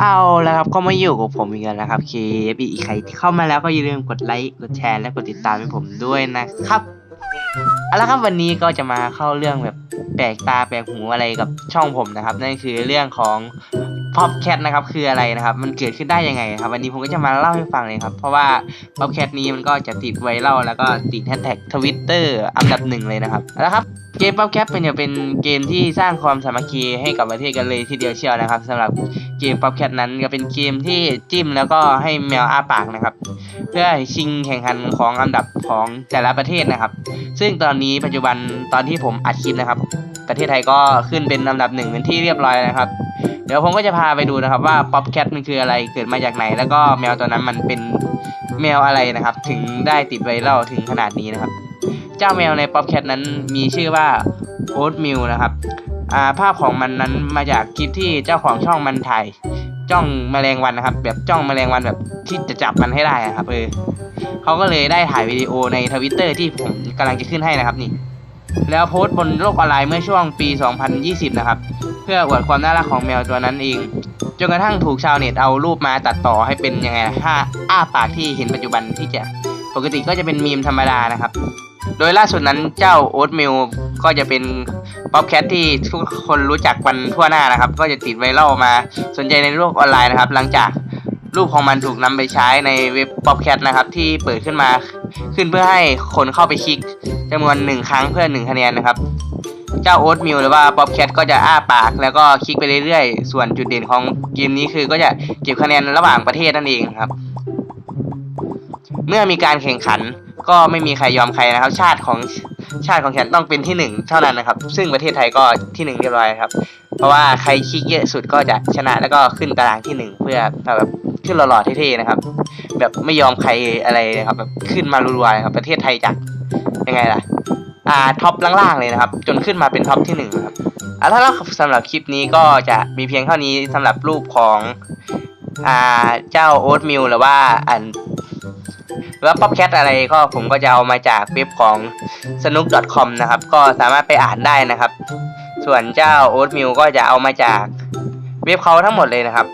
เอาแล้วครับก็มาอยู่กับผมอีกแล้วนะครับเคฟอีกใครที่เข้ามาแล้วก็อย่าลืมกดไลค์กดแชร์และกดติดตามให้ผมด้วยนะครับเอาละครับวันนี้ก็จะมาเข้าเรื่องแบบแปลกตาแปลกหูอะไรกับช่องผมนะครับ นั่นคือเรื่องของ Pop Cat นะครับคืออะไรนะครับ มันเกิดขึ้นได้ยังไงครับ วันนี้ผมก็จะมาเล่าให้ฟังเลยครับ เพราะว่า Pop Cat นี้มันก็จะติดไวรัลแล้วก็ติดแฮชแท็กทวิตเตอร์อันดับหนึ่งเลยนะครับเอาละครับ เกม Pop Cat เป็นเนี่ยเป็นเกมที่สร้างความสามัคคีให้กับประเทศกันเลยทีเดียวเชียวนะครับสำหรับเกม Pop Cat นั้นก็เป็นเกมที่จิ้มแล้วก็ให้แมวอ้าปากนะครับ เพื่อชิงแข่งขันของอันดับของแต่ละประเทศนะครับ ซึ่งตอนนี้ปัจจุบันตอนที่ผมอัดคลิปนะครับ ประเทศไทยก็ขึ้นเป็นอันดับหนึ่งเป็นที่เรียบร้อยนะครับ เดี๋ยวผมก็จะพาไปดูนะครับว่า Pop Cat มันคืออะไรเกิดมาจากไหน แล้วก็แมวตัวนั้นมันเป็นแมวอะไรนะครับ ถึงได้ติดไวรัลถึงขนาดนี้นะครับ เจ้าแมวใน Pop Cat นั้นมีชื่อว่า Oat m i l นะครับอ่าภาพของมันนั้นมาจากคลิปที่เจ้าของช่องมันถ่ายจ้องแมลงวันนะครับ แบบจ้องแมลงวันแบบที่จะจับมันให้ได้อะครับเออเขาก็เลยได้ถ่ายวิดีโอในทวิตเตอร์ที่ผมกำลังจะขึ้นให้นะครับนี่แล้วโพสต์บนโลกออนไลน์เมื่อช่วงปี 2020 นะครับ เพื่ออวดความน่ารักของแมวตัวนั้นเอง จนกระทั่งถูกชาวเน็ตเอารูปมาตัดต่อให้เป็นยังไงห้าอ้าปากที่เห็นปัจจุบันที่จะ ปกติก็จะเป็นมีมธรรมดานะครับ โดยล่าสุดนั้นเจ้าโอ๊ตมิลก็จะเป็นป๊อปแคทที่ทุกคนรู้จักมันทั่วหน้านะครับ ก็จะติดไวรัลมาสนใจในโลกออนไลน์นะครับ หลังจากรูปของมันถูกนำไปใช้ในเว็บป๊อปแคทนะครับ ที่เปิดขึ้นมาขึ้นเพื่อให้คนเข้าไปคลิกจำนวนหนึ่งครั้งเพื่อหนึ่งคะแนนนะครับ เจ้าโอ๊ตมิลหรือว่าป๊อปแคทก็จะอ้าปากแล้วก็คลิกไปเรื่อยๆ ส่วนจุดเด่นของเกมนี้คือก็จะเก็บคะแนนระหว่างประเทศนั่นเองครับ เมื่อมีการแข่งขันก็ไม่มีใครยอมใครนะครับ ชาติของชาติของฉันต้องเป็นที่หนึ่งเท่านั้นนะครับ ซึ่งประเทศไทยก็ที่หนึ่งเรียบร้อยครับ เพราะว่าใครคิกเยอะสุดก็จะชนะแล้วก็ขึ้นตารางที่หนึ่งเพื่อแบบขึ้นหล่อๆเท่ๆนะครับ แบบไม่ยอมใครอะไรนะครับ แบบขึ้นมารัวๆครับ ประเทศไทยจากยังไงล่ะ อ่าท็อปล่างๆเลยนะครับ จนขึ้นมาเป็นท็อปที่หนึ่งครับอ่าถ้าเราสำหรับคลิปนี้ก็จะมีเพียงเท่านี้สำหรับรูปของอ่าเจ้าโอ๊ตมิลหรือว่าอัน หรือว่าป๊อปแคทอะไรก็ผมก็จะเอามาจากเว็บของ snook.com นะครับ ก็สามารถไปอ่านได้นะครับ ส่วนเจ้าโอ๊ตมิลก็จะเอามาจากเว็บเขาทั้งหมดเลยนะครับ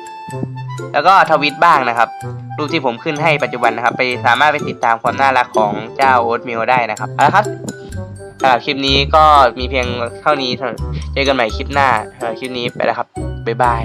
แล้วก็ทวิตบ้างนะครับ รูปที่ผมขึ้นให้ปัจจุบันนะครับ ไปสามารถไปติดตามความน่ารักของเจ้าโอ๊ตมิลได้นะครับเอาละครับสำหรับคลิปนี้ก็มีเพียงเท่านี้เจอกันใหม่คลิปหน้าคลิปนี้ไปแล้วครับบ๊ายบาย